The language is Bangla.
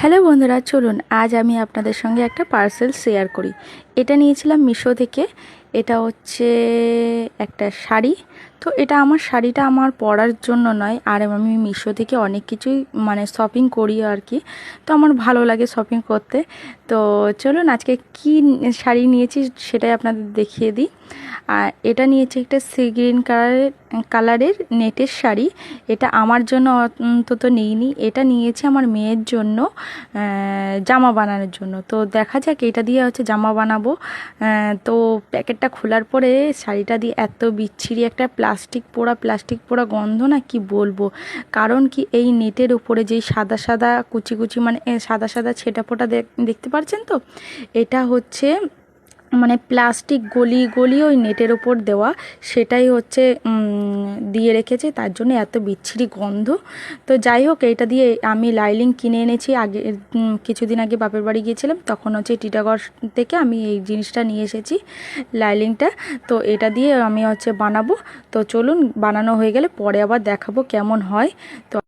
হ্যালো বন্ধুরা, চলুন আজ আমি আপনাদের সঙ্গে একটা পার্সেল শেয়ার করি। এটা নিয়েছিলাম মিশো থেকে। এটা হচ্ছে একটা শাড়ি। তো এটা আমার শাড়িটা আমার পরার জন্য নয়, আর আমি মিশো থেকে অনেক কিছুই মানে শপিং করি আর কি। তো আমার ভালো লাগে শপিং করতে। তো চলুন আজকে কি শাড়ি নিয়েছি সেটাই আপনাদের দেখিয়ে দিই। আর এটা নিয়েছি একটা সি গ্রিন কালারের কালারের নেটের শাড়ি। এটা আমার জন্য অন্তত নিইনি। এটা নিয়েছি আমার মেয়ের জন্য জামা বানানোর জন্য। তো দেখা যাক, এটা দিয়ে হচ্ছে জামা বানাবো। তো প্যাকেটটা খোলার পরে শাড়িটা দিয়ে এত বিচ্ছিরি একটা প্লাস্টিক পোড়া প্লাস্টিক পোড়া গন্ধ না কি বলব? কারণ কি এই নেটের উপরে যেই সাদা সাদা কুচি কুচি মানে সাদা সাদা ছেটা ফোটা দেখতে পাচ্ছেন তো? এটা হচ্ছে মানে প্লাস্টিক গলি গলি ওই নেটের ওপর দেওয়া, সেটাই হচ্ছে দিয়ে রেখেছে। তার জন্য এত বিচ্ছিরি গন্ধ। তো যাই হোক এটা দিয়ে আমি লাইলিং কিনে এনেছি। আগে কিছুদিন আগে বাপের বাড়ি গিয়েছিলাম, তখন হচ্ছে টিটাগড় থেকে আমি এই জিনিসটা নিয়ে এসেছি লাইলিংটা। তো এটা দিয়ে আমি হচ্ছে বানাবো। তো চলুন, বানানো হয়ে গেলে পরে আবার দেখাবো কেমন হয়। তো